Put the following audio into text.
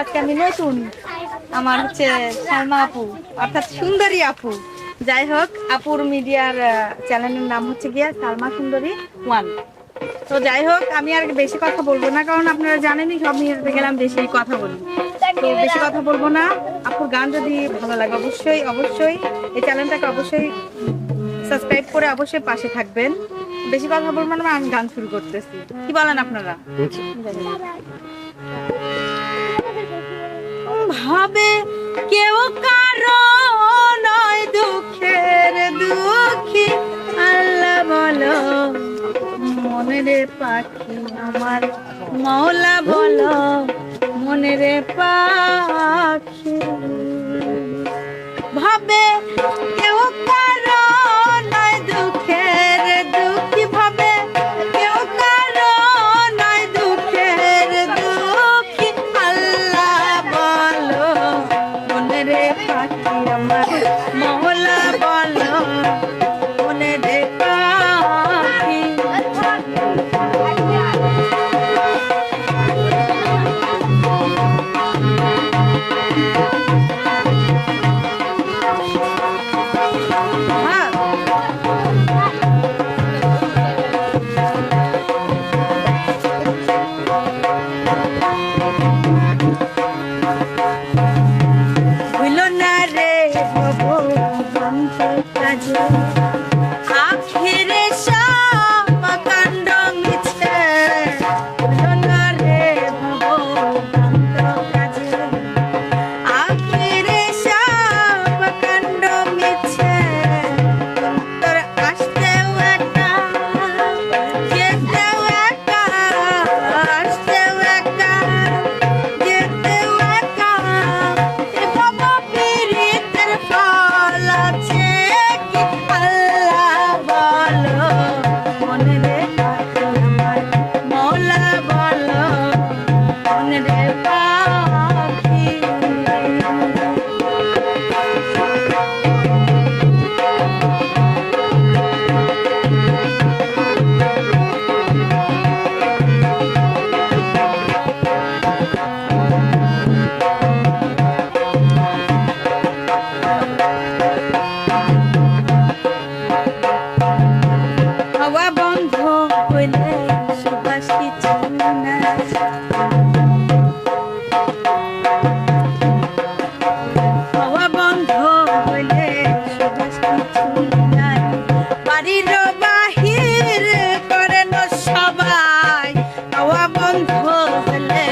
আজকে আমি নতুন আমার হচ্ছে সালমা আপু, অর্থাৎ সুন্দরী আপু। যাই হোক, আপুর মিডিয়ার চ্যানেলের নাম হচ্ছে গিয়া সালমা সুন্দরী ওয়ান। তো যাই হোক, আমি আর বেশি কথা বলব না, কারণ আপনারা জানেনই সব মিডিয়াতে গেলাম বেশি কথা বলি। তো বেশি কথা বলব না। আপুর গান যদি ভালো লাগে, অবশ্যই অবশ্যই এই চ্যানেলটাকে অবশ্যই সাবস্ক্রাইব করে অবশ্যই পাশে থাকবেন। বেশি কথা বলব না, আমি গান শুরু করতেছি। কি বলেন আপনারা? ভাবে কেউ কারও নয় দুঃখের দুঃখী। আল্লাহ বলো, মনের পাখি আমার। মৌলা বলো, মনের পাখি। ভাবে 好。போனதே হাওয়া বন্ধ হইলে সুবাস কিছু না হাওয়া বন্ধ হইলে সুবাস কিছু নাই বাড়ির বাহির করে না সবাই। হাওয়া বন্ধ হইলে